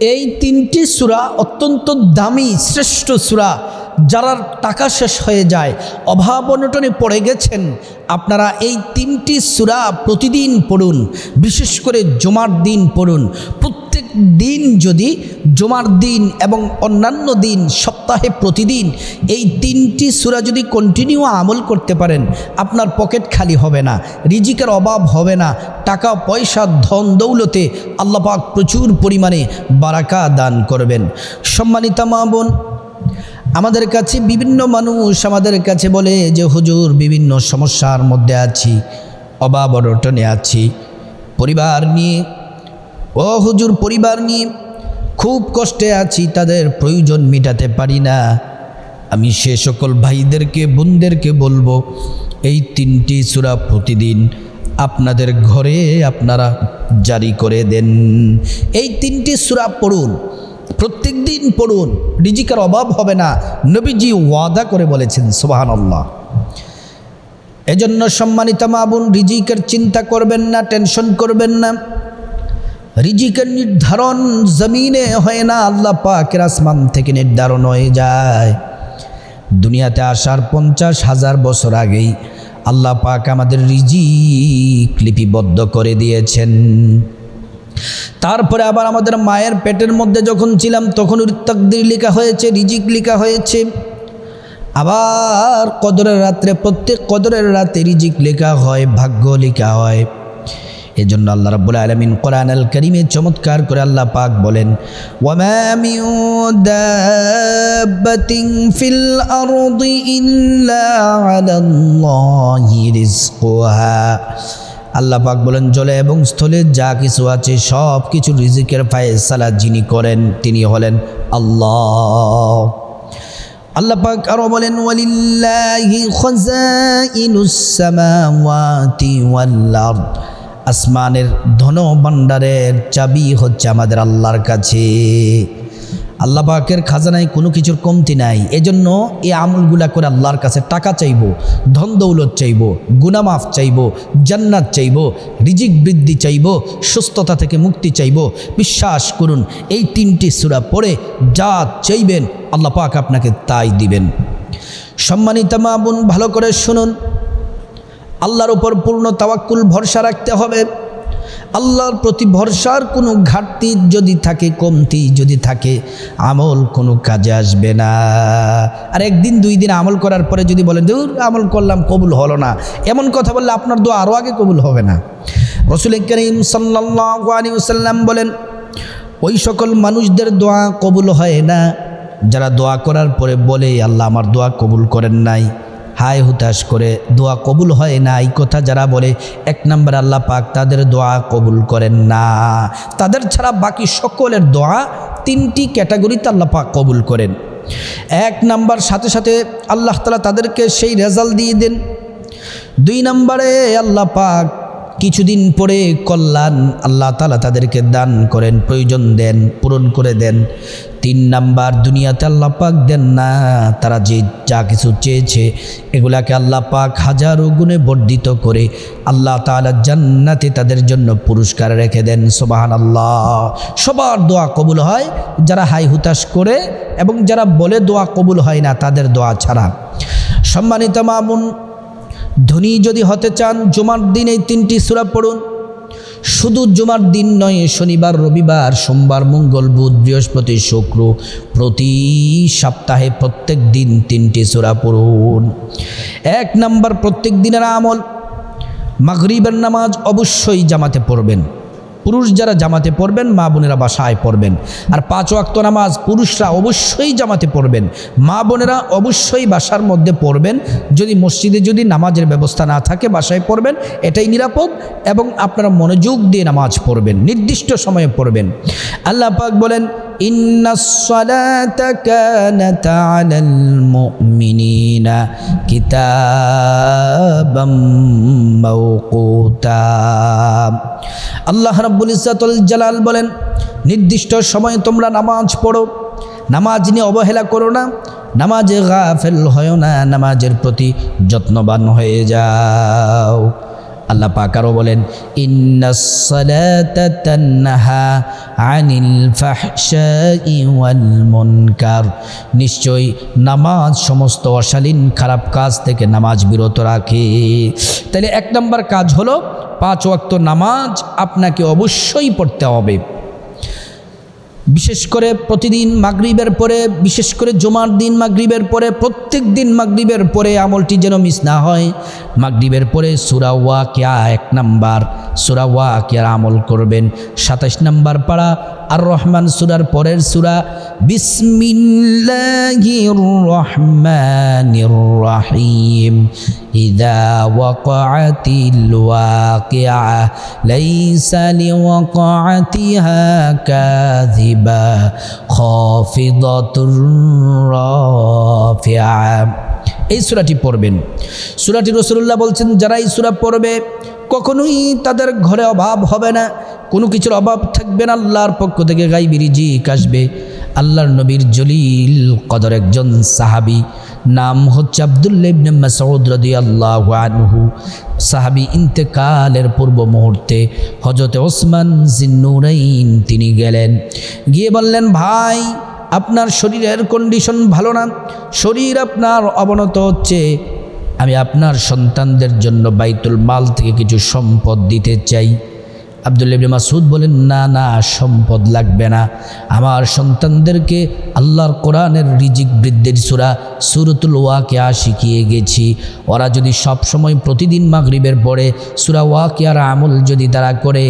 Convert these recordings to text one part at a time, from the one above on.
এই তিনটি সুরা অত্যন্ত দামি, শ্রেষ্ঠ সুরা। যারা টাকা শেষ হয়ে যায়, অভাব অনটনে পড়ে গেছেন, আপনারা এই তিনটি সুরা প্রতিদিন পড়ুন, বিশেষ করে জমার দিন পড়ুন। দিন যদি জমার দিন এবং অন্যান্য দিন, সপ্তাহে প্রতিদিন এই তিনটি সুরা যদি কন্টিনিউ আমল করতে পারেন, আপনার পকেট খালি হবে না, রিজিকের অভাব হবে না, টাকা, পয়সা, ধন, দৌলতে আল্লাপাক প্রচুর পরিমাণে বারাকা দান করবেন। সম্মানিতা মা বোন, আমাদের কাছে বিভিন্ন মানুষ আমাদের কাছে বলে যে, হুজুর, বিভিন্ন সমস্যার মধ্যে আছি, অভাব অনটনে আছি। পরিবার নিয়ে ও হুজুর পরিবার নিয়ে খুব কষ্টে আছি, তাদের প্রয়োজন মেটাতে পারি না। আমি সে সকল ভাইদেরকে, বোনদেরকে বলব, এই তিনটি সুরা প্রতিদিন আপনাদের ঘরে আপনারা জারি করে দেন। এই তিনটি সুরা পড়ুন, প্রত্যেক দিন পড়ুন, রিজিকার অভাব হবে না, নবীজি ওয়াদা করে বলেছেন সোবাহান আল্লাহ এজন্য সম্মানিত মাবুন রিজিকের চিন্তা করবেন না, টেনশন করবেন না। রিজিকের নির্ধারণ জমিনে হয় না, আল্লাহ পাকের আসমান থেকে নির্ধারণ হয়ে যায়। দুনিয়াতে আসার পঞ্চাশ হাজার বছর আগেই আল্লাহ পাক আমাদের রিজিক লিপিবদ্ধ করে দিয়েছেন। তারপরে আবার আমাদের মায়ের পেটের মধ্যে যখন ছিলাম, তখন তকদির লেখা হয়েছে, রিজিক লেখা হয়েছে। আবার কদরের রাত্রে, প্রত্যেক কদরের রাতে রিজিক লেখা হয়, ভাগ্য লেখা হয়। এজন্য আল্লাহ রাব্বুল আলামিন কোরআন আল কারীমে চমৎকার করে আল্লাহ পাক বলেন ফিল আল্লাহ পাক বলেন, জলে এবং স্থলে যা কিছু আছে, সব কিছু রিজিকের ফায়সালা যিনি করেন, তিনি হলেন আল্লাহ। আল্লাহ পাক আরও বলেন, ওয়ালিল্লাহি খাযাইনুস সামাওয়াতি ওয়াল আরদ। আসমানের ধন ভাণ্ডারের চাবি হচ্ছে আমাদের আল্লাহর কাছে। আল্লাহ পাকের খাজানায় কোনো কিছুর কমতি নাই। এজন্য এই আমলগুলা করে আল্লাহর কাছে টাকা চাইব, ধন দৌলত চাইব, গুনামাফ চাইব, জান্নাত চাইব, রিজিক বৃদ্ধি চাইব, সুস্থতা থেকে মুক্তি চাইব। বিশ্বাস করুন, এই তিনটি সুরা পড়ে যা চাইবেন, আল্লাহ পাক আপনাকে তাই দিবেন। সম্মানিত মা বোন, ভালো করে শুনুন। আল্লাহর উপর পূর্ণ তাওয়াক্কুল ভরসা রাখতে হবে। আল্লাহর প্রতি ভরসার কোনো ঘাটতি যদি থাকে, কমতি যদি থাকে, আমল কোনো কাজে আসবে না। আর একদিন, দুই দিন আমল করার পরে যদি বলেন, দূর, আমল করলাম, কবুল হলো না। এমন কথা বললে আপনার দোয়া আরও আগে কবুল হবে না। রসুল করিম সাল্লাম বলেন, ওই সকল মানুষদের দোয়া কবুল হয় না। যারা দোয়া করার পরে বলে, আল্লাহ আমার দোয়া কবুল করেন নাই। হায় হুতাশ করে দোয়া কবুল হয় না। এই কথা যারা বলে, এক নম্বর আল্লাহ পাক তাদের দোয়া কবুল করেন না। তাদের ছাড়া বাকি সকলের দোয়া তিনটি ক্যাটাগরিতে আল্লাহ পাক কবুল করেন। এক নাম্বার, সাথে সাথে আল্লাহ তালা তাদেরকে সেই রেজাল্ট দিয়ে দেন। দুই নম্বরে আল্লাহ পাক কিছুদিন পরে কল্যাণ আল্লাহ তালা তাদেরকে দান করেন, প্রয়োজন দেন, পূরণ করে দেন। তিন নাম্বার, দুনিয়াতে আল্লাহ পাক দেন না, তারা যে যা কিছু চেয়েছে, এগুলাকে আল্লাহ পাক হাজারো গুণে বর্ধিত করে আল্লাহ তালা জান্নাতে তাদের জন্য পুরস্কার রেখে দেন সোবাহান আল্লাহ সবার দোয়া কবুল হয়, যারা হাই হুতাশ করে এবং যারা বলে দোয়া কবুল হয় না, তাদের দোয়া ছাড়া। সম্মানিত মামুন ধনী যদি হতে চান, জুমার দিন এই তিনটি সুরা পড়ুন। শুধু জুমার দিন নয়, শনিবার, রবিবার, সোমবার, মঙ্গল, বুধ, বৃহস্পতি, শুক্র, প্রতি সপ্তাহে প্রত্যেক দিন তিনটি সুরা পড়ুন। এক নাম্বার প্রত্যেক দিনের আমল, মাগরিবের নামাজ অবশ্যই জামাতে পড়বেন। পুরুষ যারা জামাতে পড়বেন, মা বোনেরা বাসায় পড়বেন। আর পাঁচ ওয়াক্ত নামাজ পুরুষরা অবশ্যই জামাতে পড়বেন। মা বোনেরা অবশ্যই বাসার মধ্যে পড়বেন। যদি মসজিদে যদি নামাজের ব্যবস্থা না থাকে, বাসায় পড়বেন। এটাই নিরাপদ এবং আপনারা মনোযোগ দিয়ে নামাজ পড়বেন, নির্দিষ্ট সময়ে পড়বেন। আল্লাহ পাক বলেন মাওকুতা। আল্লাহ রাব্বুল ইজ্জাতুল জালাল বলেন, নির্দিষ্ট সময়ে তোমরা নামাজ পড়ো। নামাজ নিয়ে অবহেলা করো না। নামাজে গাফেল হয় না। নামাজের প্রতি যত্নবান হয়ে যাও। আল্লাহ পাক আরও বলেন ইন্নাসসালাতা তানহা আনিল ফাহশাই ওয়াল মুনকার। নিশ্চয় নামাজ সমস্ত অশালীন খারাপ কাজ থেকে নামাজ বিরত রাখে। তাহলে এক নম্বর কাজ হলো, পাঁচ ওয়াক্ত নামাজ আপনাকে অবশ্যই পড়তে হবে। বিশেষ করে প্রতিদিন মাগরিবের পরে, বিশেষ করে জুমার দিন মাগরিবের পরে, প্রত্যেক দিন মাগরিবের পরে আমলটি যেন মিস না হয়। মাগরিবের পরে সুরা ওয়াকিয়া এক নাম্বার, সুরা ওয়াকিয়ার আমল করবেন। সাতাশ নাম্বার পাড়া আর রহমান সুরার পরের সুরা বিসমিল্লাহির রহমানির রহিম ইদা ওয়াকাতিল ওয়াকিয়া লাইসা লিওয়াকাতিহা কাযিবা। খাফিদাতুর রাফিয়া এই সূরাটি পড়বেন। সূরাটি রাসূলুল্লাহ বলছেন, যারা এই সূরা পড়বে, কখনোই তাদের ঘরে অভাব হবে না। কোনো কিছুর অভাব থাকবে না, আল্লাহর পক্ষ থেকে গাইবি রিজিক আসবে। আল্লাহর নবীর জলিল কদর একজন সাহাবি, নাম হচ্ছে আবদুল্লা ইবনে মাসউদ রাদিয়াল্লাহু আনহু। সাহাবি ইন্তেকালের পূর্ব মুহূর্তে হজরতে ওসমান জিন্নুরাইন তিনি গেলেন। গিয়ে বললেন, ভাই, আপনার শরীরের কন্ডিশন ভালো না। শরীর আপনার অবনত হচ্ছে। আমি আপনার সন্তানদের জন্য বাইতুল মাল থেকে কিছু সম্পদ দিতে চাই। আবদুল্লা ইবনে মাসুদ বলেন, না না, সম্পদ লাগবে না। আমার সন্তানদেরকে আল্লাহর কোরআনের রিজিক বৃদ্ধির সুরা সুরতুল ওয়াকিয়া শিখিয়ে গেছি। ওরা যদি সব সময় প্রতিদিন মাগরিবের পরে সুরা ওয়াকিয়ার আমল যদি তারা করে,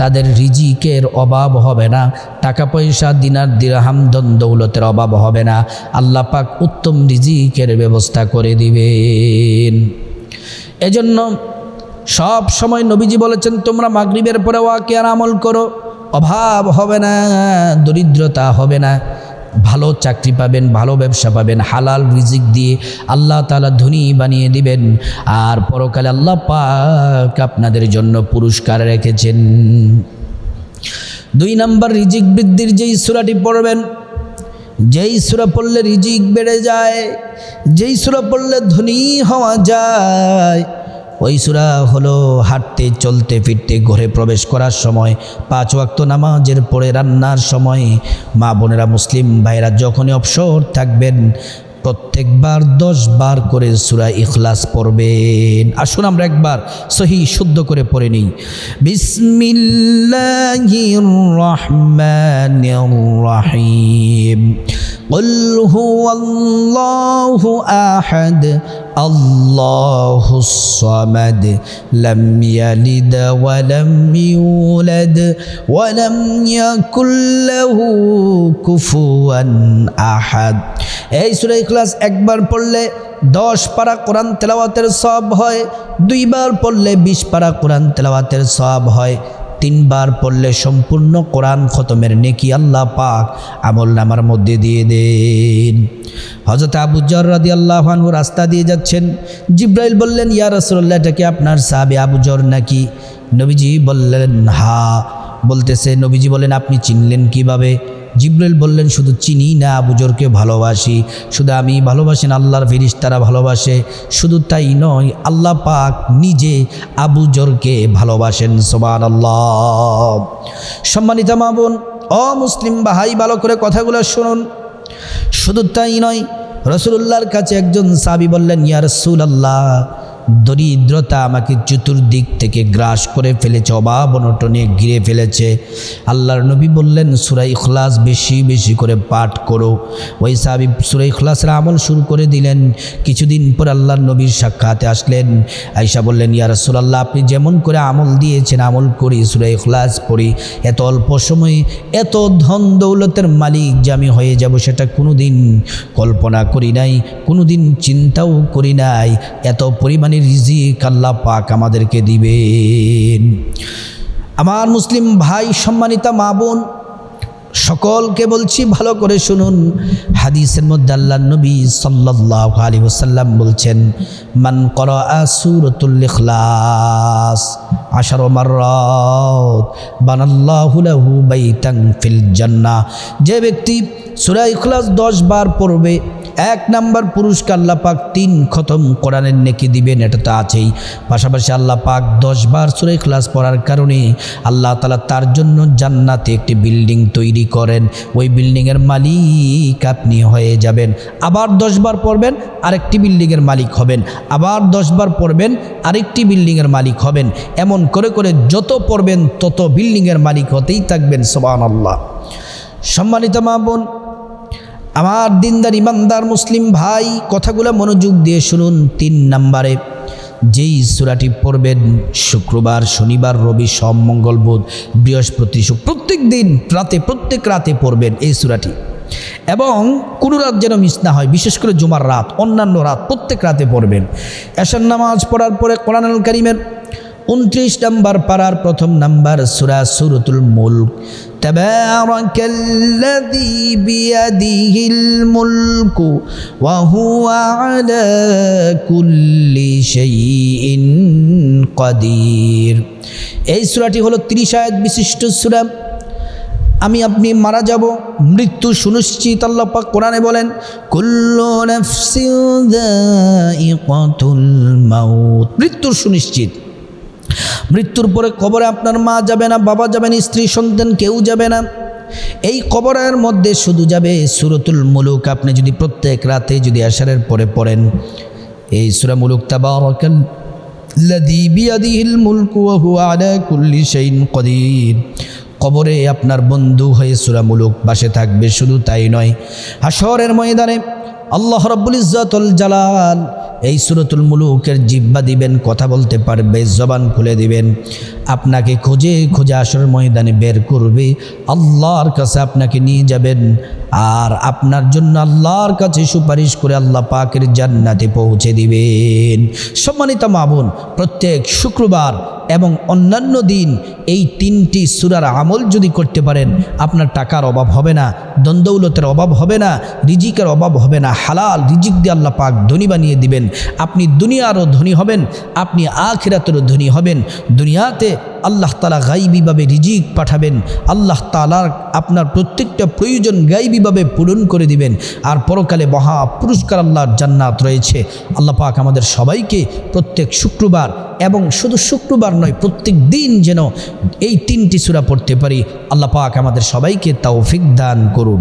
তাদের রিজিকের অভাব হবে না টাকা পয়সা দিনার দিরহাম দন দৌলতের অভাব হবে না। আল্লাহ পাক উত্তম রিজিকের ব্যবস্থা করে দিবেন। এজন্য সব সময় নবীজি বলেছেন, তোমরা মাগরিবের পরে ওয়াকিয়ার আমল করো। অভাব হবে না, দরিদ্রতা হবে না। ভালো চাকরি পাবেন, ভালো ব্যবসা পাবেন, হালাল রিজিক দিয়ে আল্লাহ তালা ধনী বানিয়ে দিবেন। আর পরকালে আল্লাহ পাক আপনাদের জন্য পুরস্কার রেখেছেন। দুই নাম্বার, রিজিক বৃদ্ধির যেই সুরাটি পড়বেন, যেই সুরা পড়লে রিজিক বেড়ে যায়, যেই সুরা পড়লে ধনী হওয়া যায় ওই সুরা হলো হাঁটতে, চলতে, ফিরতে, ঘরে প্রবেশ করার সময়, পাঁচ ওয়াক্ত নামাজের পরে রান্নার সময়। মা বোনেরা মুসলিম ভাইরা যখনই অবসর থাকবেন, প্রত্যেকবার দশ বার করে সুরা ইখলাস পড়বেন। আসুন আমরা একবার সহি শুদ্ধ করে পড়ে নিই। বিসমিল্লাহির রহমানির রহিম। قل هو الله أحد الله الصمد لم يلد ولم يولد ولم يكن له كفوا أحد এই সূরা ইখলাস একবার পড়লে দশ পারা কোরআন তেলাওয়াতের সব হয় দুইবার পড়লে বিশ পারা কোরআন তেলাওয়াতের সব হয় তিনবার পড়লে সম্পূর্ণ কোরআন খতমের নেকি আল্লাহ পাক আমল নামার মধ্যে দিয়ে দেন। হজরত আবু জর্রাদি আল্লাহানু রাস্তা দিয়ে যাচ্ছেন। জিব্রাইল বললেন, ইয়া রসল্লাহ এটা কি আপনার সাহাবে আবু জর নাকি? নবীজি বললেন, হা। বলতেছে, নবীজি বলেন, আপনি চিনলেন কীভাবে? জিব্রাইল বললেন, শুধু চিনি না আবুজরকে ভালোবাসি। শুধু আমি ভালোবাসি না, আল্লাহর ফিরিস্তারা ভালোবাসে। শুধু তাই নয়, আল্লাহ পাক নিজে আবু আবুজরকে ভালোবাসেন সোবান আল্লাহ সম্মানিত মা বোন, অমুসলিম ভাই, ভালো করে কথাগুলো শুনুন। শুধু তাই নয় রসুল্লাহর কাছে একজন সাবি বললেন, ইয়া রসুল আল্লাহ দরিদ্রতা আমাকে চতুর্দিক থেকে গ্রাস করে ফেলেছে অভাব অনটনে ঘিরে ফেলেছে। আল্লাহর নবী বললেন সুরাই ইখলাস বেশি বেশি করে পাঠ করো। ওই সাহাবি সুরাই ইখলাসের আমল শুরু করে দিলেন। কিছুদিন পর আল্লাহর নবীর সাক্ষাতে আসলেন। আইসা বললেন, ইয়া রাসূলুল্লাহ, আপনি যেমন করে আমল দিয়েছেন, আমল করি সুরাই ইখলাস পড়ি। এত অল্প সময়ে এত ধন দৌলতের মালিক যে আমি হয়ে যাব, সেটা কোনো দিন কল্পনা করি নাই কোনো দিন চিন্তাও করি নাই। এত পরিমাণে রিজিক আল্লাহ পাক আমাদেরকে দিবেন। আমার মুসলিম ভাই, সম্মানিতা মা বোন, সকলকে বলছি ভালো করে শুনুন। হাদিসের মধ্যে আল্লাহ নবী সাল্লাল্লাহু আলাইহি ওয়াসাল্লাম বলছেন, মান করা সূরাতুল আশার আশারো মাররাত, বানাল্লাহু লাহু বাইতান ফিল জান্নাহ। যে ব্যক্তি সূরা ইখলাস 10 বার পড়বে এক নাম্বার পুরস্কার আল্লাহ পাক তিন খতম কোরআনের নেকি দিবেন, এটা তো আছেই। পাশাপাশি আল্লাহ পাক দশবার সুরে ক্লাস পড়ার কারণে আল্লাহ তালা তার জন্য জান্নাতে একটি বিল্ডিং তৈরি করেন। ওই বিল্ডিংয়ের মালিক আপনি হয়ে যাবেন। আবার দশবার পড়বেন, আরেকটি বিল্ডিংয়ের মালিক হবেন। আবার দশবার পড়বেন, আরেকটি বিল্ডিংয়ের মালিক হবেন। এমন করে করে যত পড়বেন, তত বিল্ডিংয়ের মালিক হতেই থাকবেন সোবান আল্লাহ সম্মানিত মা বোন আমার দিনদার ইমানদার মুসলিম ভাই, কথাগুলো মনোযোগ দিয়ে শুনুন তিন নাম্বারে। যেই সুরাটি পড়বেন, শুক্রবার, শনিবার, রবি, সোম, মঙ্গল, বুধ, বৃহস্পতি প্রত্যেক দিন রাতে, প্রত্যেক রাতে পড়বেন এই সুরাটি। এবং কোনো রাত যেন মিস না হয়, বিশেষ করে জুমার রাত, অন্যান্য রাত, প্রত্যেক রাতে পড়বেন। এশার নামাজ পড়ার পরে কোরআনুল করিমের উনত্রিশ নাম্বার পাড়ার প্রথম নাম্বার সুরা সুরতুল মুল্ক تبارك الذي بيده الملك وهو على كل شيء قدير এই সূরাটি হলো 30 আয়াত বিশিষ্ট সূরা আমি আপনি মারা যাব মৃত্যু সুনিশ্চিত আল্লাহ পাক কোরআনে বলেন কুল্লু নাফসিন যায়িকাতুল মাউত মৃত্যু সুনিশ্চিত মৃত্যুর পরে কবরে আপনার মা যাবে না, বাবা যাবে না, স্ত্রী, সন্তান, কেউ যাবে না। এই কবরের মধ্যে শুধু যাবে সুরতুল মুলুক। আপনি যদি প্রত্যেক রাতে যদি আশারের পরে পড়েন, এই সুরা মুলুক শাইইন কদির কবরে আপনার বন্ধু হয়ে সুরা মুলুক বাসে থাকবে, শুধু তাই নয় হাসরের ময়দানে আল্লাহ রব্বুল ইজ্জাতুল জালাল এই সুরতুল মুলুকের জিব্বা দিবেন, কথা বলতে পারবে, জবান খুলে দিবেন। আপনাকে খুঁজে খুঁজে আসর ময়দানে বের করবে। আল্লাহর কাছে আপনাকে নিয়ে যাবেন। আর আপনার জন্য আল্লাহর কাছে সুপারিশ করে আল্লাহ পাকের জান্নাতে পৌঁছে দিবেন। সম্মানিত মামুন প্রত্যেক শুক্রবার এবং অন্যান্য দিন এই তিনটি সুরার আমল যদি করতে পারেন, আপনার টাকার অভাব হবে না দ্বন্দ্বৌলতের অভাব হবে না, রিজিকের অভাব হবে না, হালাল রিজিক দিয়ে আল্লাহ পাক ধনী বানিয়ে দিবেন। আপনি দুনিয়ারও ধনী হবেন, আপনি আখিরাতেরও ধনী হবেন। দুনিয়াতে আল্লাহ তালা গাইবিভাবে রিজিক পাঠাবেন, আল্লাহ তালার আপনার প্রত্যেকটা প্রয়োজন গাইবিভাবে পূরণ করে দিবেন। আর পরকালে মহা পুরস্কার আল্লাহর জান্নাত রয়েছে। আল্লাহ পাক আমাদের সবাইকে প্রত্যেক শুক্রবার এবং শুধু শুক্রবার নয়, প্রত্যেক দিন যেন এই তিনটি সুরা পড়তে পারি। আল্লাহ পাক আমাদের সবাইকে তৌফিক দান করুন।